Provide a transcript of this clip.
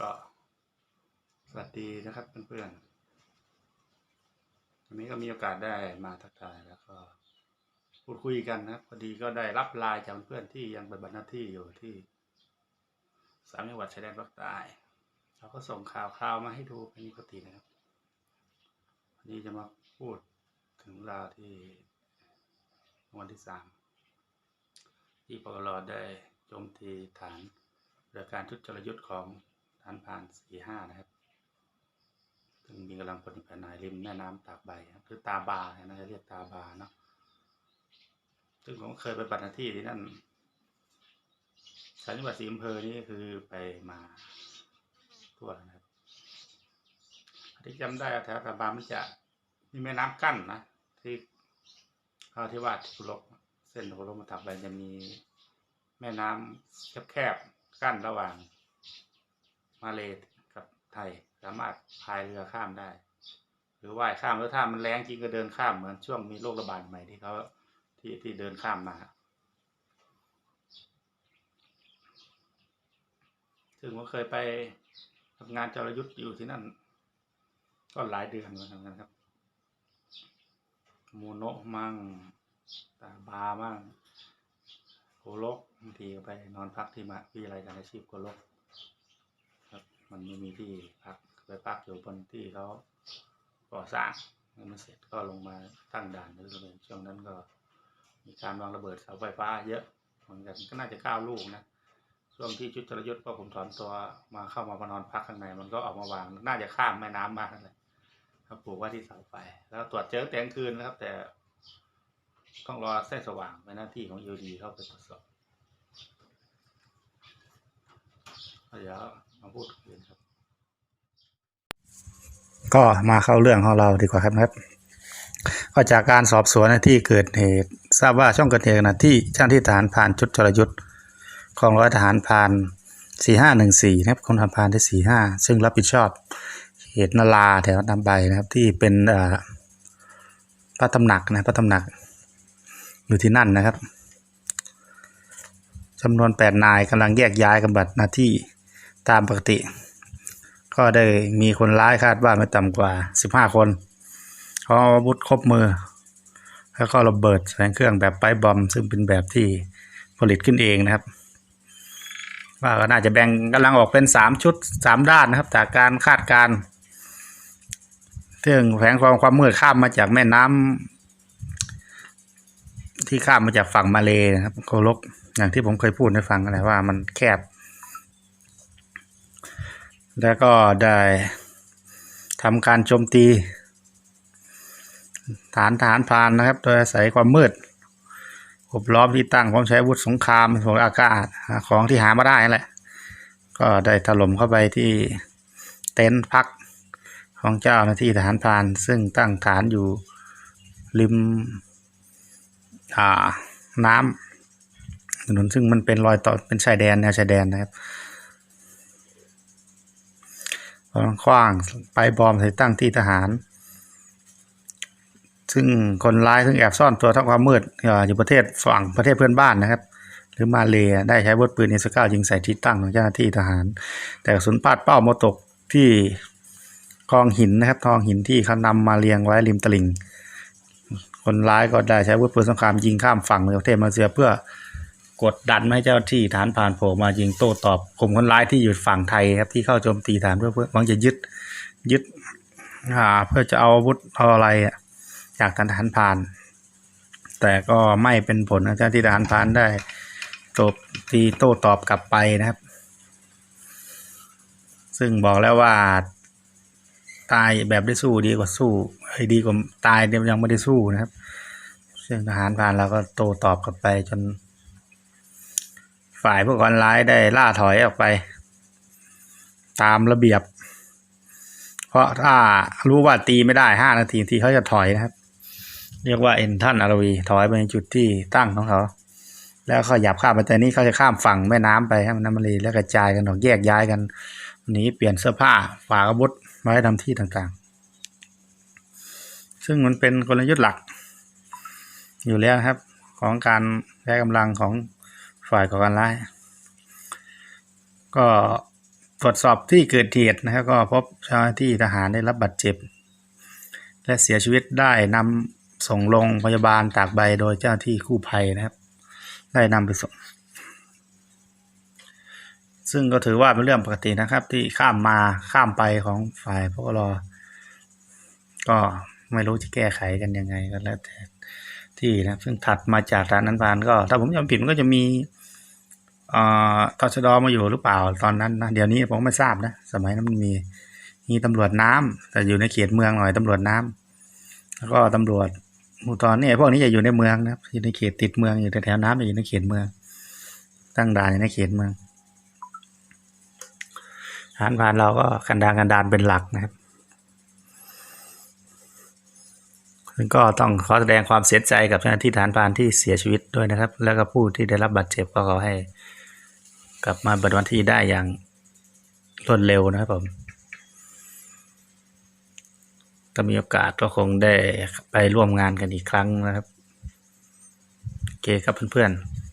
ก็สวัสดีนะครับเพื่อนๆวันนี้ก็มีโอกาสได้มาทักทายแล้วก็พูดคุยกันนะครับพอดีก็ได้รับไลน์จากเพื่อนที่ยังปฏิบัติหน้าที่อยู่ที่สามจังหวัดชายแดนภาคใต้เราก็ส่งข่าวข่าวมาให้ดูเป็นปกตินะครับวันนี้จะมาพูดถึงราวที่วันที่สามที่ปกรได้โจมตีฐานเรือการทุจริตยุทธ์ของ ฐานพรานสี่ห้านะครับซึ่งมีกำลังพลอยู่ภายในริมแม่น้ำตากใบคือตาบาเนี่ยนะจะเรียกตาบาเนาะซึ่งผมเคยไปปฏิบัติหน้าที่ที่นั่นสายจังหวัดสีอำเภอนี่คือไปมาทั่วนะครับที่จำได้แถวตาบามันจะมีแม่น้ำกั้นนะที่เขาที่ว่าที่กุลกเส้นกุลกมาถักไปจะมีแม่น้ำแคบๆกั้นระหว่าง มาเลกับไทย สามารถพายเรือข้ามได้ หรือว่ายข้ามแล้วถ้ามันแรงจริงก็เดินข้ามเหมือนช่วงมีโรคระบาดใหม่ที่เขาที่ที่เดินข้ามมาซึ่งผมเคยไปทำงานจรยุทธ์อยู่ที่นั่น ก็หลายเดือนเหมือนกันครับโมโนะมั่งตาบามั่งโกลกบางทีก็ไปนอนพักที่มาวิทยาลัยการอาชีพโกลก มันไม่มีที่พักไปพักอยู่บนที่เขาก่อสร้างยังไม่เสร็จก็ลงมาตั้งด่านเลยช่วงนั้นก็ มีการวางระเบิดเสาไฟฟ้า เยอะเหมือนกันก็น่าจะเก้าลูกนะช่วงที่ชุดจรยุทธ์ก็ผมถอนตัวมาเข้ามามานอนพักข้างใน มันก็ออกมาวาง น่าจะข้ามแม่น้ำมาเลยครับปลูกว่าที่เสาไฟแล้วตรวจเจอแต่งคืนนะครับ แต่ต้องรอแสงสว่างเป็นหน้าที่ของยูดีเข้าไปตรวจสอบเดี๋ยว มาพูดคุยครับ ก็มาเข้าเรื่องของเราดีกว่าครับครับ ก็จากการสอบสวนในที่เกิดเหตุ ทราบว่าช่องเกิดเหตุนะที่เจ้าหน้าที่ทหารผ่านชุดจรยุทธ์ของร้อยทหารผ่าน 4514 นะครับกองทหารผ่านที่ 45 ซึ่งรับผิดชอบเหตุนาลาแถวนำใบนะครับที่เป็นพระตำหนักนะพระตำหนักอยู่ที่นั่นนะครับจำนวน 8 นายกำลังแยกย้ายกันบัดหน้าที่ ตามปกติ ก็ได้มีคนร้ายคาดว่าไม่ต่ำกว่า15คนเขาเอาอาวุธครบมือ แล้วก็ระเบิดแสงเครื่องแบบไปบอม ซึ่งเป็นแบบที่ผลิตขึ้นเองนะครับ ว่าก็น่าจะแบ่งกำลังออกเป็นสามชุดสามด้านนะครับ จากการคาดการณ์เรื่องแฝงความความมืดข้ามมาจากแม่น้ำที่ข้ามมาจากฝั่งมาเลนะครับโกลกอย่างที่ผมเคยพูดให้ฟังอะไรว่ามันแคบ แล้วก็ได้ทำการโจมตี ฐานฐานพานนะครับ โดยอาศัยความมืดอบล้อมที่ตั้งพร้อมใช้อาวุธสงครามของอากาศของที่หามาได้นั่นแหละก็ได้ถล่มเข้าไปที่เต็นท์พักของเจ้าหน้าที่ทหารพราน ซึ่งตั้งฐานอยู่ริมน้ำถนนซึ่งมันเป็นรอยต่อเป็นชายแดนแนวชายแดนนะครับ คว้างไปบอมใส่ตั้งที่ทหาร ซึ่งคนร้ายซึ่งแอบซ่อนตัวทั้งความมืดอยู่ประเทศฝั่งประเทศเพื่อนบ้านนะครับ หรือมาเลยได้ใช้วุธปืนเอสก้ายิงใส่ที่ตั้งของเจ้าหน้าที่ทหาร แต่กระสุนพลาดเป้ามาตกที่กองหินนะครับทองหินที่เขานำมาเรียงไว้ริมตลิ่ง คนร้ายก็ได้ใช้วุธปืนสงครามยิงข้ามฝั่งในประเทศมาเลเซียเพื่อ กดดันไม่ให้เจ้าที่ฐานผ่านโผล่มายิงโต้ตอบกลุ่มคนร้ายที่อยู่ฝั่งไทยครับที่เข้าโจมตีฐานเพื่อเพื่อหวังจะยึดยึดอ่าเพื่อจะเอาอาวุธเอาอะไรจากทหารผ่าน แต่ก็ไม่เป็นผลนะเจ้าที่ทหารผ่านได้โจมตีโต้ตอบกลับไปนะครับ ซึ่งบอกแล้วว่าตายแบบได้สู้ดีกว่าสู้ไอ้ยดีกว่าตายเนี่ยยังไม่ได้สู้นะครับ ซึ่งทหารผ่านเราก็โต้ตอบกลับไปจน ฝ่ายผู้ก่อร้ายได้ล่าถอยออกไป ตามระเบียบ เพราะถ้ารู้ว่าตีไม่ได้ห้านาทีที่เขาจะถอยนะครับ เรียกว่าเอ็นท่านอารวีถอยไปในจุดที่ตั้งของเขา แล้วเขาหยับข้ามไปแต่นี้เขาจะข้ามฝั่งแม่น้ำไปครับน้ำมันเลยแล้วกระจายกันออกแยกย้ายกันหนีเปลี่ยนเสื้อผ้าฝากอาวุธไว้ทำที่ต่างๆ ซึ่งมันเป็นกลยุทธ์หลัก อยู่แล้วครับของการใช้กำลังของ ฝ่ายก่อการร้าย ก็ตรวจสอบที่เกิดเหตุนะครับก็พบเจ้าหน้าที่ทหารได้รับบาดเจ็บ และเสียชีวิตได้นำส่งโรงพยาบาลตากใบโดยเจ้าหน้าที่กู้ภัยนะครับ ได้นำไปส่งซึ่งก็ถือว่าเป็นเรื่องปกตินะครับ ที่ข้ามมาข้ามไปของฝ่ายพวกรอก็ไม่รู้จะแก้ไขกันยังไงก็แล้วแต่ ที่นะซึ่งถัดมาจากร้านนั้นพานก็ ถ้าผมจำผิดมันก็จะมีเอ่อตชดมาอยู่หรือเปล่าตอนนั้นนะเดี๋ยวนี้ผมไม่ทราบนะสมัยนั้นมันมีมีตำรวจน้ำแต่อยู่ในเขตเมืองหน่อยตำรวจน้ำแล้วก็ตำรวจภูธรเนี่ยพวกนี้จะอยู่ในเมืองนะครับอยู่ในเขตติดเมืองอยู่แถวๆน้ำอยู่ในเขตเมือง ตั้งด่านอยู่ในเขตเมืองทหารพานเราก็กันดารกันดารเป็นหลักนะครับ ซึ่ง ก็ต้องขอแสดงความเสียใจกับเจ้าหน้าที่ฐานพานที่เสียชีวิตด้วยนะครับ แล้วก็ผู้ที่ได้รับบาดเจ็บก็ขอให้ กลับมาบัดวันที่ได้อย่างรวดเร็วนะครับผมถ้ามีโอกาสก็คงได้ไปร่วมงานกันอีกครั้งนะครับ โอเคครับเพื่อนๆ